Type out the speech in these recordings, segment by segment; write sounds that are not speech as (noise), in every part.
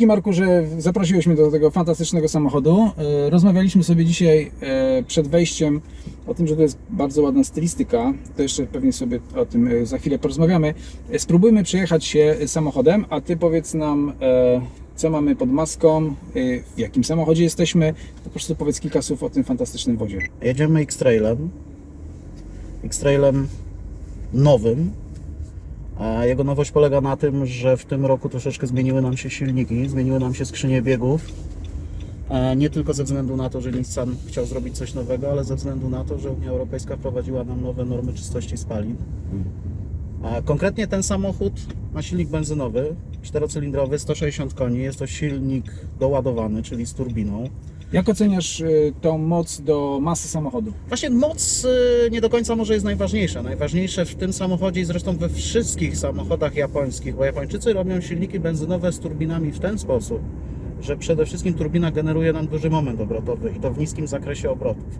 Dzięki Marku, że zaprosiłeś mnie do tego fantastycznego samochodu. E, Rozmawialiśmy sobie dzisiaj e, przed wejściem o tym, że to jest bardzo ładna stylistyka. To jeszcze pewnie sobie o tym e, za chwilę porozmawiamy. Spróbujmy przejechać się samochodem, a ty powiedz nam, co mamy pod maską, w jakim samochodzie jesteśmy. Po prostu powiedz kilka słów o tym fantastycznym wozie. Jedziemy X-Trailem. X-Trailem nowym. Jego nowość polega na tym, że w tym roku troszeczkę zmieniły nam się silniki, zmieniły nam się skrzynie biegów. Nie tylko ze względu na to, że Nissan chciał zrobić coś nowego, ale ze względu na to, że Unia Europejska wprowadziła nam nowe normy czystości spalin. Konkretnie ten samochód ma silnik benzynowy, czterocylindrowy, 160 koni. Jest to silnik doładowany, czyli z turbiną. Jak oceniasz e, tą moc do masy samochodu? Właśnie moc y, nie do końca może jest najważniejsza. Najważniejsze w tym samochodzie i zresztą we wszystkich samochodach japońskich, bo Japończycy robią silniki benzynowe z turbinami w ten sposób, że przede wszystkim turbina generuje nam duży moment obrotowy i to w niskim zakresie obrotów.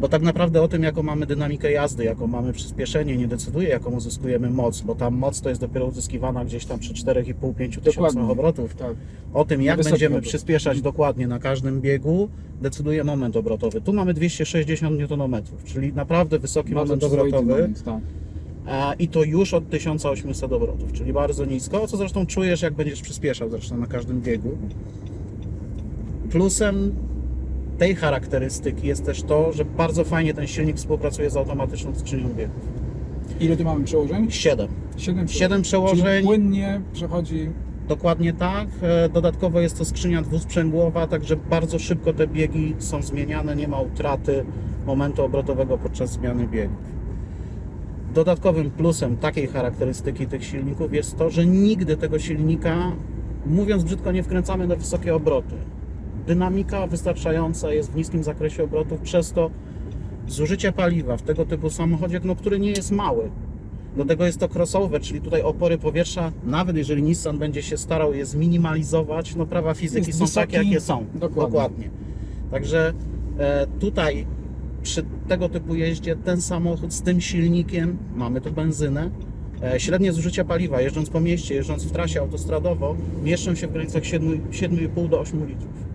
Bo tak naprawdę o tym, jaką mamy dynamikę jazdy, jaką mamy przyspieszenie, nie decyduje, jaką uzyskujemy moc, bo ta moc to jest dopiero uzyskiwana gdzieś tam przy 4,5-5 tysiącach obrotów. Tak. O tym, jak wysoki będziemy obrot. przyspieszać dokładnie na każdym biegu, decyduje moment obrotowy. Tu mamy 260 Nm, czyli naprawdę wysoki Bardzo moment obrotowy moment, tak. i to już od 1800 obrotów, czyli bardzo nisko, co zresztą czujesz, jak będziesz przyspieszał zresztą na każdym biegu. Plusem tej charakterystyki jest też to, że bardzo fajnie ten silnik współpracuje z automatyczną skrzynią biegów. Ile tu mamy przełożeń? 7. Siedem, Siedem Czyli przełożeń. płynnie przechodzi. Dokładnie tak. E, Dodatkowo jest to skrzynia dwusprzęgłowa, także bardzo szybko te biegi są zmieniane, nie ma utraty momentu obrotowego podczas zmiany biegów. Dodatkowym plusem takiej charakterystyki tych silników jest to, że nigdy tego silnika, mówiąc brzydko, nie wkręcamy na wysokie obroty. Dynamika wystarczająca jest w niskim zakresie obrotów, przez to zużycie paliwa w tego typu samochodzie, no, który nie jest mały, do tego jest to crossover, czyli tutaj opory powietrza, nawet jeżeli Nissan będzie się starał je zminimalizować, no prawa fizyki Jest są wysoki, takie, jakie są. dokładnie. Także e, tutaj przy tego typu jeździe ten samochód z tym silnikiem, mamy tu benzynę, e, średnie zużycie paliwa jeżdżąc po mieście, jeżdżąc w trasie autostradowo, mieszczą się w granicach 7 7,5 do 8 litrów.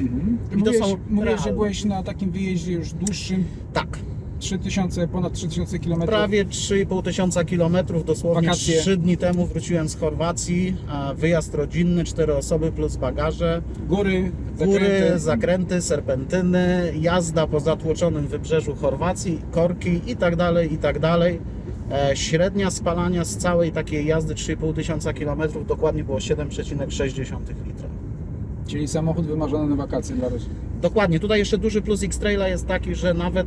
Mhm. I to mówisz, są mówisz, że byłeś na takim wyjeździe już dłuższym, Tak, 3000, ponad 3000 km. Prawie 3,5 tysiąca kilometrów, dosłownie Wakacje. 3 dni temu wróciłem z Chorwacji, a wyjazd rodzinny, 4 osoby plus bagaże, Góry, góry, zakręty. zakręty, serpentyny, jazda po zatłoczonym wybrzeżu Chorwacji, korki i tak dalej, i tak dalej. E, Średnia spalania z całej takiej jazdy 3,5 tysiąca kilometrów dokładnie było 7,6 litra. Czyli samochód wymarzony na wakacje dla rodziny. Dokładnie. Tutaj jeszcze duży plus X-Traila jest taki, że nawet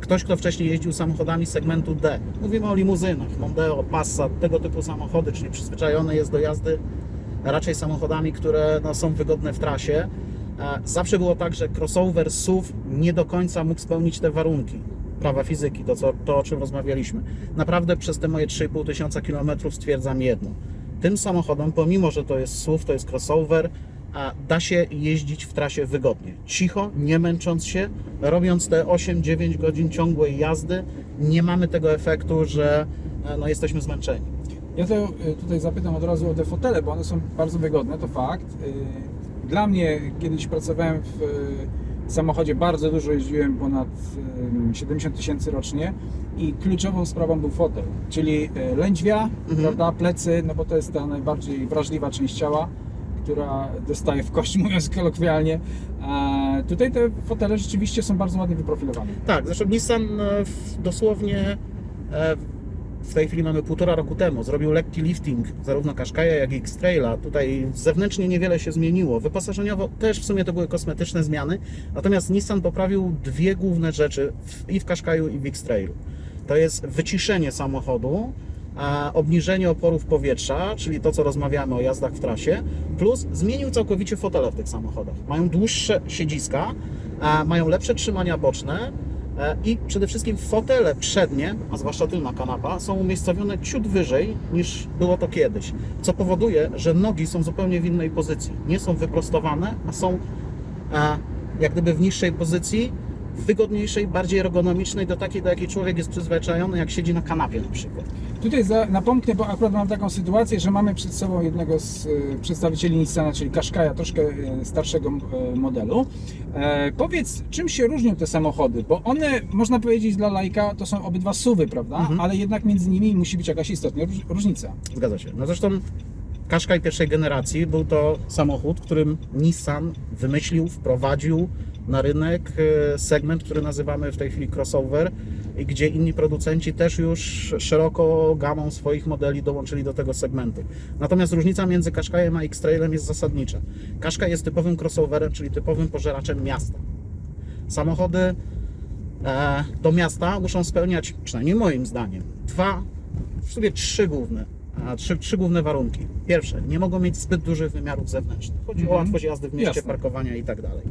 ktoś, kto wcześniej jeździł samochodami segmentu D, mówimy o limuzynach, Mondeo, Passat, tego typu samochody, czyli przyzwyczajony jest do jazdy raczej samochodami, które no, są wygodne w trasie. E, Zawsze było tak, że crossover SUV nie do końca mógł spełnić te warunki prawa fizyki, to, co, to o czym rozmawialiśmy. Naprawdę przez te moje 3,5 tysiąca kilometrów stwierdzam jedno. Tym samochodem, pomimo że to jest SUV, to jest crossover, a da się jeździć w trasie wygodnie. Cicho, nie męcząc się, robiąc te 8-9 godzin ciągłej jazdy, nie mamy tego efektu, że e, no, jesteśmy zmęczeni. Ja to y, tutaj zapytam od razu o te fotele, bo one są bardzo wygodne, to fakt. Y, Dla mnie kiedyś pracowałem w samochodzie, bardzo dużo jeździłem, ponad y, 70 tysięcy rocznie i kluczową sprawą był fotel, czyli lędźwia, Mhm. prawda, plecy, no bo to jest ta najbardziej wrażliwa część ciała, która dostaje w kość, (laughs) mówiąc kolokwialnie. A tutaj te fotele rzeczywiście są bardzo ładnie wyprofilowane. Tak, zresztą Nissan e, dosłownie e, w tej chwili mamy półtora roku temu zrobił lekki lifting zarówno Qashqai'a jak i X-Traila. Tutaj zewnętrznie niewiele się zmieniło. Wyposażeniowo też w sumie to były kosmetyczne zmiany. Natomiast Nissan poprawił dwie główne rzeczy i w Qashqai'u i w X-Trailu. To jest wyciszenie samochodu, a obniżenie oporów powietrza, czyli to, co rozmawiamy o jazdach w trasie, plus zmienił całkowicie fotele w tych samochodach. Mają dłuższe siedziska, mają lepsze trzymania boczne e, i przede wszystkim fotele przednie, a zwłaszcza tylna kanapa, są umiejscowione ciut wyżej niż było to kiedyś, co powoduje, że nogi są zupełnie w innej pozycji. Nie są wyprostowane, a są e, jak gdyby w niższej pozycji, wygodniejszej, bardziej ergonomicznej, do takiej, do jakiej człowiek jest przyzwyczajony, jak siedzi na kanapie na przykład. Tutaj za, napomknę, bo akurat mam taką sytuację, że mamy przed sobą jednego z e, przedstawicieli Nissana, czyli Qashqai'a, troszkę e, starszego e, modelu. E, powiedz, czym się różnią te samochody? Bo one, można powiedzieć dla lajka, to są obydwa suwy, prawda? Mhm. Ale jednak między nimi musi być jakaś istotna róż- różnica. Zgadza się. No zresztą Qashqai pierwszej generacji był to samochód, którym Nissan wymyślił, wprowadził na rynek segment, który nazywamy w tej chwili crossover gdzie inni producenci też już szeroko gamą swoich modeli dołączyli do tego segmentu. Natomiast różnica między Qashqai'em a X-Trailem jest zasadnicza. Qashqai jest typowym crossoverem, czyli typowym pożeraczem miasta. Samochody e, do miasta muszą spełniać, przynajmniej moim zdaniem, dwa, w sumie trzy główne, trzy, trzy główne warunki. Pierwsze, nie mogą mieć zbyt dużych wymiarów zewnętrznych. Chodzi o Mhm. łatwość jazdy w mieście, Jasne. parkowania i tak dalej.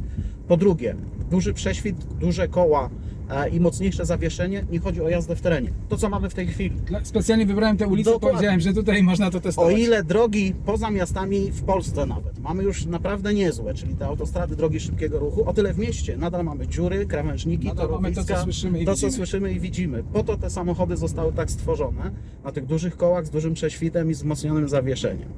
Po drugie, duży prześwit, duże koła i mocniejsze zawieszenie. Nie chodzi o jazdę w terenie. To, co mamy w tej chwili. Specjalnie wybrałem tę ulicę, Dokładnie. powiedziałem, że tutaj można to O testować. ile drogi poza miastami w Polsce nawet mamy już naprawdę niezłe, czyli te autostrady, drogi szybkiego ruchu, o tyle w mieście nadal mamy dziury, krawężniki, Nadal mamy to, co torowiska, słyszymy i to, co słyszymy i widzimy. Po to te samochody zostały tak stworzone, na tych dużych kołach z dużym prześwitem i wzmocnionym zawieszeniem.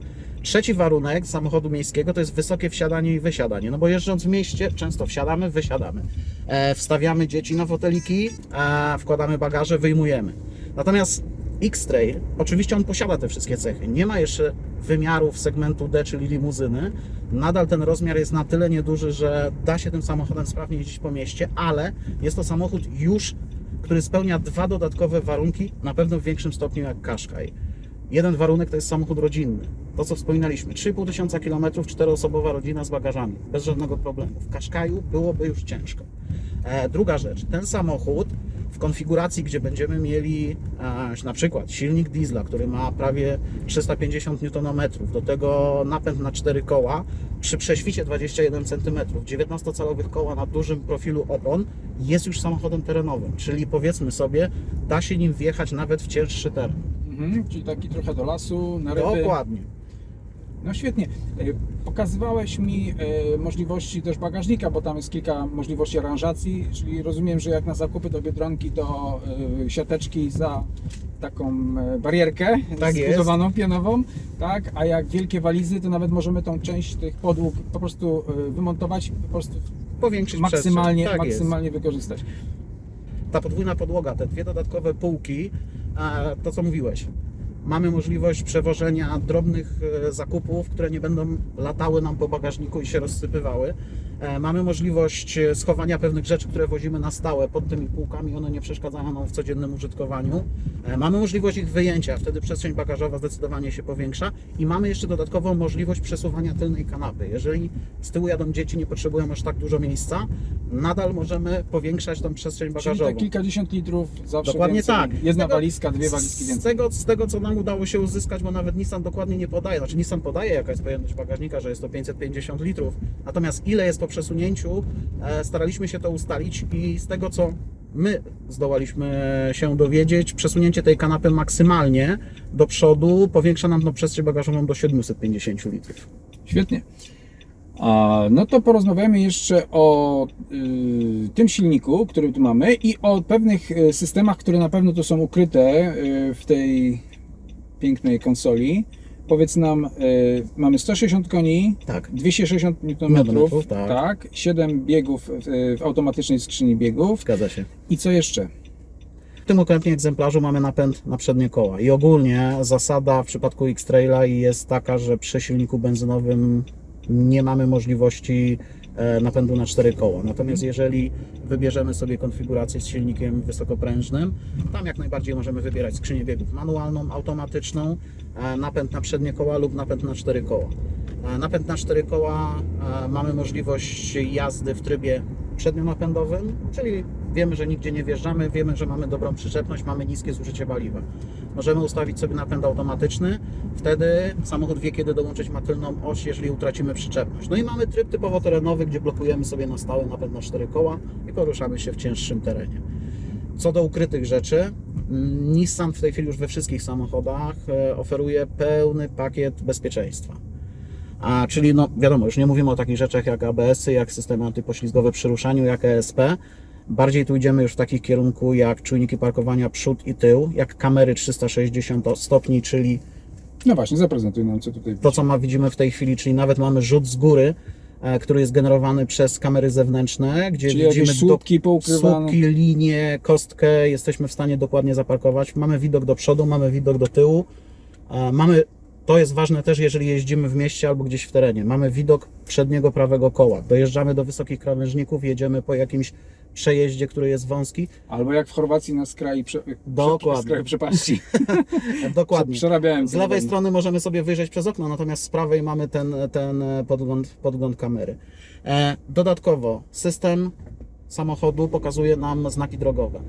Trzeci warunek samochodu miejskiego to jest wysokie wsiadanie i wysiadanie. No bo jeżdżąc w mieście często wsiadamy, wysiadamy. E, wstawiamy dzieci na foteliki, e, wkładamy bagaże, wyjmujemy. Natomiast X-Trail, oczywiście on posiada te wszystkie cechy. Nie ma jeszcze wymiarów segmentu D, czyli limuzyny. Nadal ten rozmiar jest na tyle nieduży, że da się tym samochodem sprawnie jeździć po mieście, ale jest to samochód już, który spełnia dwa dodatkowe warunki, na pewno w większym stopniu jak Qashqai. Jeden warunek to jest samochód rodzinny. To, co wspominaliśmy, 3,5 tysiąca kilometrów, czteroosobowa rodzina z bagażami, bez żadnego problemu. W Qashqaiu byłoby już ciężko. E, druga rzecz, ten samochód w konfiguracji, gdzie będziemy mieli e, na przykład silnik diesla, który ma prawie 350 Nm, do tego napęd na 4 koła, przy prześwicie 21 cm, 19-calowych koła na dużym profilu opon, jest już samochodem terenowym, czyli powiedzmy sobie, da się nim wjechać nawet w cięższy teren. Mhm, czyli taki trochę do lasu, na ryby. Dokładnie. No świetnie. E, Pokazywałeś mi e, możliwości też bagażnika, bo tam jest kilka możliwości aranżacji, czyli rozumiem, że jak na zakupy do Biedronki to e, siateczki za taką barierkę Tak jest. zbudowaną pionową, tak? A jak wielkie walizy, to nawet możemy tą część tych podłóg po prostu wymontować i po prostu Powiększyć maksymalnie. Tak jest. maksymalnie wykorzystać. ta podwójna podłoga, te dwie dodatkowe półki, e, to co mówiłeś. Mamy możliwość przewożenia drobnych e, zakupów, które nie będą latały nam po bagażniku i się rozsypywały. E, Mamy możliwość e, schowania pewnych rzeczy, które wozimy na stałe pod tymi półkami, one nie przeszkadzają nam w codziennym użytkowaniu. E, Mamy możliwość ich wyjęcia, wtedy przestrzeń bagażowa zdecydowanie się powiększa i mamy jeszcze dodatkową możliwość przesuwania tylnej kanapy. Jeżeli z tyłu jadą dzieci, nie potrzebują aż tak dużo miejsca, nadal możemy powiększać tą przestrzeń Czyli bagażową. te kilkadziesiąt litrów zawsze Dokładnie więcej. tak. Jedna Z tego- walizka, dwie walizki Z więcej. tego, z tego, co nam udało się uzyskać, bo nawet Nissan dokładnie nie podaje, znaczy Nissan podaje jaka jest pojemność bagażnika, że jest to 550 litrów, natomiast ile jest przesunięciu, e, staraliśmy się to ustalić i z tego, co my zdołaliśmy się dowiedzieć, przesunięcie tej kanapy maksymalnie do przodu powiększa nam tą przestrzeń bagażową do 750 litrów. Świetnie. A, no to porozmawiamy jeszcze o y, tym silniku, który tu mamy i o pewnych y, systemach, które na pewno tu są ukryte y, w tej pięknej konsoli. Powiedz nam, y, mamy 160 koni, Tak. 260 Nm, Newtonmetrów, tak. tak, 7 biegów y, w automatycznej skrzyni biegów Zgadza się. i co jeszcze? W tym konkretnie egzemplarzu mamy napęd na przednie koła i ogólnie zasada w przypadku X-Traila jest taka, że przy silniku benzynowym nie mamy możliwości e, napędu na cztery koła. Natomiast jeżeli wybierzemy sobie konfigurację z silnikiem wysokoprężnym, tam jak najbardziej możemy wybierać skrzynię biegów manualną, automatyczną, napęd na przednie koła lub napęd na cztery koła. E, Napęd na cztery koła e, mamy możliwość jazdy w trybie przednionapędowym, czyli wiemy, że nigdzie nie wjeżdżamy, wiemy, że mamy dobrą przyczepność, mamy niskie zużycie paliwa. Możemy ustawić sobie napęd automatyczny, wtedy samochód wie, kiedy dołączyć ma tylną oś, jeżeli utracimy przyczepność. No i mamy tryb typowo terenowy, gdzie blokujemy sobie na stałe napęd na cztery koła i poruszamy się w cięższym terenie. Co do ukrytych rzeczy, mm, Nissan w tej chwili już we wszystkich samochodach e, oferuje pełny pakiet bezpieczeństwa. A, czyli no wiadomo, już nie mówimy o takich rzeczach jak ABS-y, jak systemy antypoślizgowe przy ruszaniu, jak ESP, Bardziej tu idziemy już w takich kierunku jak czujniki parkowania przód i tył, jak kamery 360 stopni, czyli No właśnie, zaprezentuj nam, co tutaj to, co ma, widzimy w tej chwili, czyli nawet mamy rzut z góry, który jest generowany przez kamery zewnętrzne, gdzie Czyli widzimy słupki poukrywane. słupki, linie, kostkę, jesteśmy w stanie dokładnie zaparkować. Mamy widok do przodu, mamy widok do tyłu. E, Mamy, to jest ważne też, jeżeli jeździmy w mieście albo gdzieś w terenie. Mamy widok przedniego prawego koła. Dojeżdżamy do wysokich krawężników, jedziemy po jakimś przejeździe, który jest wąski. Albo jak w Chorwacji na skraju prze, Dokładnie. skraju przepaści. E, (laughs) Dokładnie. Przerabiałem Z lewej strony możemy sobie wyjrzeć przez okno, natomiast z prawej mamy ten, ten podgląd, podgląd kamery. E, dodatkowo system samochodu pokazuje nam znaki drogowe.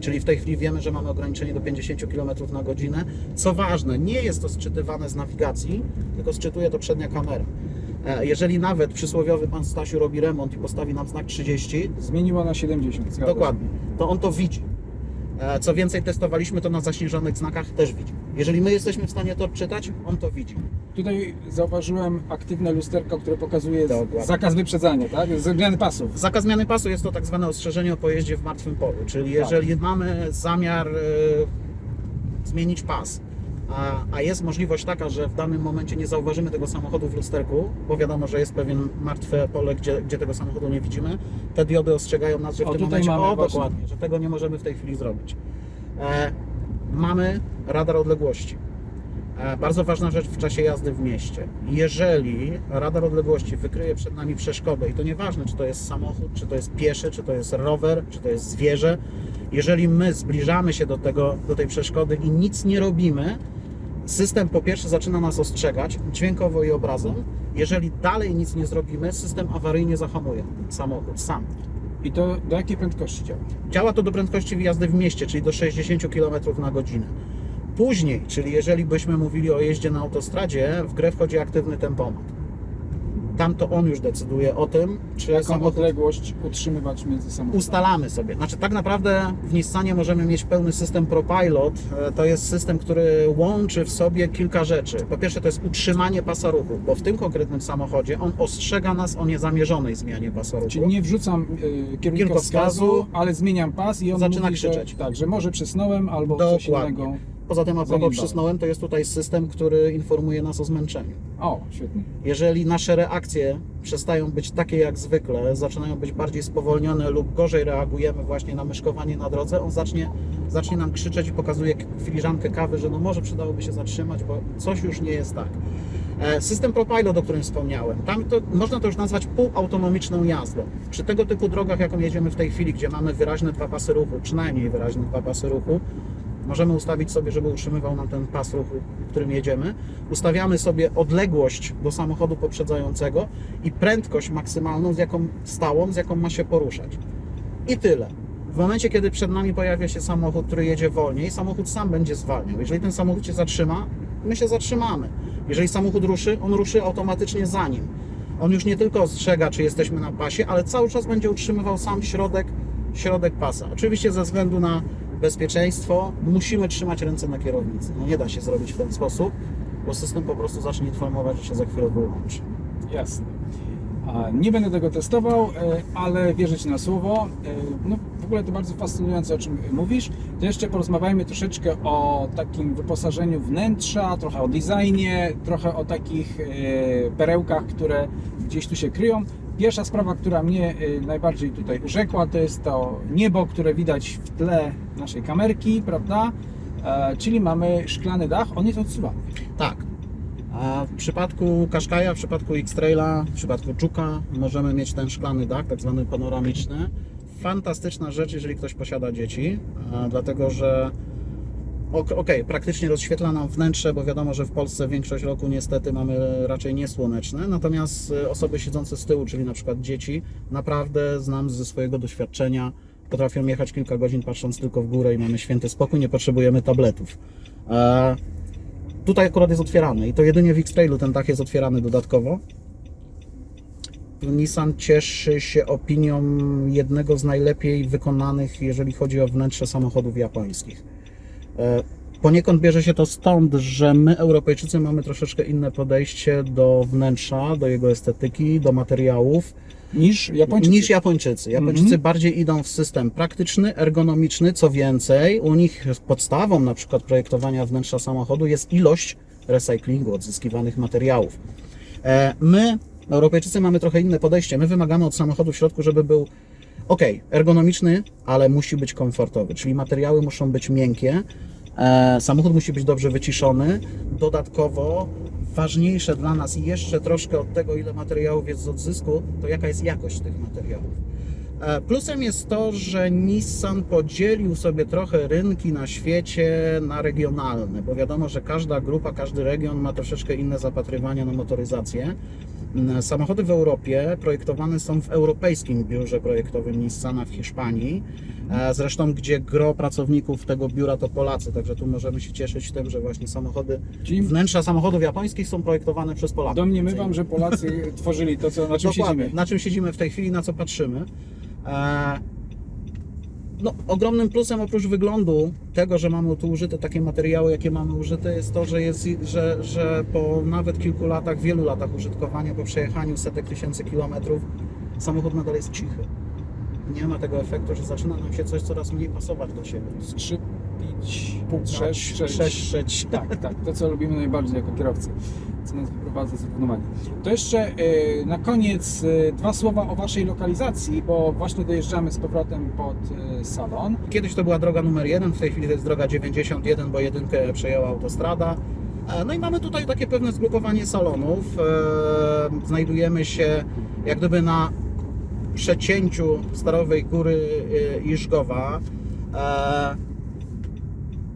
Czyli w tej chwili wiemy, że mamy ograniczenie do 50 km na godzinę. Co ważne, nie jest to sczytywane z nawigacji, tylko sczytuje to przednia kamera. E, jeżeli nawet przysłowiowy pan Stasiu robi remont i postawi nam znak 30, Zmieniło na 70. zgadza się. Dokładnie. To on to widzi. E, Co więcej, testowaliśmy to na zaśnieżonych znakach, też widzi. Jeżeli my jesteśmy w stanie to odczytać, on to widzi. Tutaj zauważyłem aktywne lusterko, które pokazuje z- Dokładnie. zakaz wyprzedzania, tak? Zmiany pasów. Zakaz zmiany pasu jest to tak zwane ostrzeżenie o pojeździe w martwym polu, czyli jeżeli mamy zamiar e, zmienić pas, a, a jest możliwość taka, że w danym momencie nie zauważymy tego samochodu w lusterku, bo wiadomo, że jest pewien martwe pole, gdzie, gdzie tego samochodu nie widzimy, te diody ostrzegają nas, że w O, tym momencie, o właśnie. dokładnie, że tego nie możemy w tej chwili zrobić. E, mamy radar odległości. E, Bardzo ważna rzecz w czasie jazdy w mieście. Jeżeli radar odległości wykryje przed nami przeszkodę, i to nieważne, czy to jest samochód, czy to jest pieszy, czy to jest rower, czy to jest zwierzę, jeżeli my zbliżamy się do, tego, do tej przeszkody i nic nie robimy, system po pierwsze zaczyna nas ostrzegać dźwiękowo i obrazem. Jeżeli dalej nic nie zrobimy, system awaryjnie zahamuje samochód sam. I to do jakiej prędkości działa? Działa to do prędkości jazdy w mieście, czyli do 60 km na godzinę. Później, czyli jeżeli byśmy mówili o jeździe na autostradzie, w grę wchodzi aktywny tempomat. Tam to on już decyduje o tym, czy Jaką samochód odległość utrzymywać między samochodami? ustalamy sobie. Znaczy tak naprawdę w Nissanie możemy mieć pełny system ProPilot. E, To jest system, który łączy w sobie kilka rzeczy. Po pierwsze to jest utrzymanie pasa ruchu, bo w tym konkretnym samochodzie on ostrzega nas o niezamierzonej zmianie pasa ruchu. Czyli nie wrzucam y, kierunkowskazu, Kierunkowskazu, ale zmieniam pas i on zaczyna mówi, krzyczeć. Że, tak, że może przysnąłem albo coś Dokładnie. innego. Poza tym a propos przysnąłem, to jest tutaj system, który informuje nas o zmęczeniu. O, świetnie. Jeżeli nasze reakcje przestają być takie jak zwykle, zaczynają być bardziej spowolnione lub gorzej reagujemy właśnie na myszkowanie na drodze, on zacznie, zacznie nam krzyczeć i pokazuje filiżankę kawy, że no może przydałoby się zatrzymać, bo coś już nie jest tak. E, System ProPilot, o którym wspomniałem, tam to, można to już nazwać półautonomiczną jazdą. Przy tego typu drogach, jaką jedziemy w tej chwili, gdzie mamy wyraźne dwa pasy ruchu, przynajmniej wyraźne dwa pasy ruchu, Możemy ustawić sobie, żeby utrzymywał nam ten pas ruchu, którym jedziemy. Ustawiamy sobie odległość do samochodu poprzedzającego i prędkość maksymalną, z jaką stałą, z jaką ma się poruszać. I tyle. W momencie, kiedy przed nami pojawia się samochód, który jedzie wolniej, samochód sam będzie zwalniał. Jeżeli ten samochód się zatrzyma, my się zatrzymamy. Jeżeli samochód ruszy, on ruszy automatycznie za nim. On już nie tylko ostrzega, czy jesteśmy na pasie, ale cały czas będzie utrzymywał sam środek, środek pasa. Oczywiście ze względu na bezpieczeństwo musimy trzymać ręce na kierownicy. No nie da się zrobić w ten sposób, bo system po prostu zacznie informować, że się za chwilę wyłączy. Jasne. Nie będę tego testował, e, ale wierzyć na słowo. E, No, w ogóle to bardzo fascynujące, o czym mówisz. To jeszcze porozmawiajmy troszeczkę o takim wyposażeniu wnętrza, trochę o designie, trochę o takich e, perełkach, które gdzieś tu się kryją. Pierwsza sprawa, która mnie e, najbardziej tutaj urzekła, to jest to niebo, które widać w tle naszej kamerki, prawda? E, Czyli mamy szklany dach, on jest odsuwany. Tak. A w przypadku Qashqai'a, w przypadku X-Traila, w przypadku Juka możemy mieć ten szklany dach, tak zwany panoramiczny. Fantastyczna rzecz, jeżeli ktoś posiada dzieci, dlatego że ok- okej, praktycznie rozświetla nam wnętrze, bo wiadomo, że w Polsce większość roku niestety mamy raczej niesłoneczne, natomiast y, osoby siedzące z tyłu, czyli na przykład dzieci, naprawdę znam ze swojego doświadczenia, potrafią jechać kilka godzin patrząc tylko w górę i mamy święty spokój, nie potrzebujemy tabletów. E, Tutaj akurat jest otwierany i to jedynie w X-Trailu ten dach jest otwierany dodatkowo. Nissan cieszy się opinią jednego z najlepiej wykonanych, jeżeli chodzi o wnętrze samochodów japońskich. E, Poniekąd bierze się to stąd, że my, Europejczycy, mamy troszeczkę inne podejście do wnętrza, do jego estetyki, do materiałów. Niż Japończycy. niż Japończycy. Japończycy Mhm. bardziej idą w system praktyczny, ergonomiczny, co więcej, u nich podstawą na przykład projektowania wnętrza samochodu jest ilość recyklingu, odzyskiwanych materiałów. E, My, Europejczycy, mamy trochę inne podejście. My wymagamy od samochodu w środku, żeby był ok, ergonomiczny, ale musi być komfortowy, czyli materiały muszą być miękkie, e, samochód musi być dobrze wyciszony. Dodatkowo ważniejsze dla nas i jeszcze troszkę od tego, ile materiałów jest z odzysku, to jaka jest jakość tych materiałów. E, Plusem jest to, że Nissan podzielił sobie trochę rynki na świecie na regionalne, bo wiadomo, że każda grupa, każdy region ma troszeczkę inne zapatrywania na motoryzację. Samochody w Europie projektowane są w europejskim biurze projektowym Nissana w Hiszpanii. E, Zresztą, gdzie gro pracowników tego biura to Polacy, także tu możemy się cieszyć tym, że właśnie samochody, Czyli wnętrza samochodów japońskich są projektowane przez Polaków. domniemywam, że Polacy tworzyli to, co, na czym Dokładnie, siedzimy. na czym siedzimy w tej chwili, na co patrzymy. No, ogromnym plusem oprócz wyglądu tego, że mamy tu użyte takie materiały, jakie mamy użyte, jest to, że, jest, że, że po nawet kilku latach, wielu latach użytkowania, po przejechaniu setek tysięcy kilometrów, samochód nadal jest cichy. Nie ma tego efektu, że zaczyna nam się coś coraz mniej pasować do siebie. Skrzypić, Trzeszczeć. trzeszczeć. Tak, tak, to co lubimy najbardziej jako kierowcy, co nas wyprowadza z równowagi. To jeszcze y, na koniec y, dwa słowa o Waszej lokalizacji, bo właśnie dojeżdżamy z powrotem pod y, salon. Kiedyś to była droga numer jeden, w tej chwili to jest droga 91, bo jedynkę przejęła autostrada. E, No i mamy tutaj takie pewne zgrupowanie salonów. E, Znajdujemy się jak gdyby na przecięciu Starowej Góry e, i Żgowa.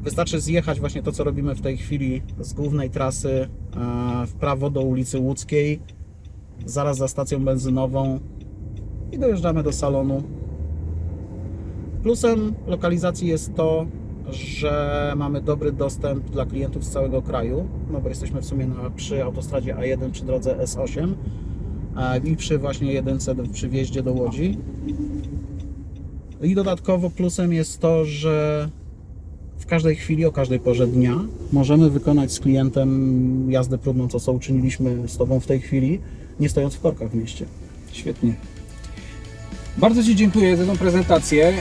E, Wystarczy zjechać właśnie to, co robimy w tej chwili z głównej trasy e, w prawo do ulicy Łódzkiej, zaraz za stacją benzynową i dojeżdżamy do salonu Plusem lokalizacji jest to, że mamy dobry dostęp dla klientów z całego kraju, no bo jesteśmy w sumie na, przy autostradzie A1 przy drodze S8 a i przy właśnie jedynce do- przy wjeździe do Łodzi. I dodatkowo plusem jest to, że w każdej chwili, o każdej porze dnia możemy wykonać z klientem jazdę próbną, co, co uczyniliśmy z Tobą w tej chwili, nie stojąc w korkach w mieście. Świetnie. Bardzo Ci dziękuję za tą prezentację.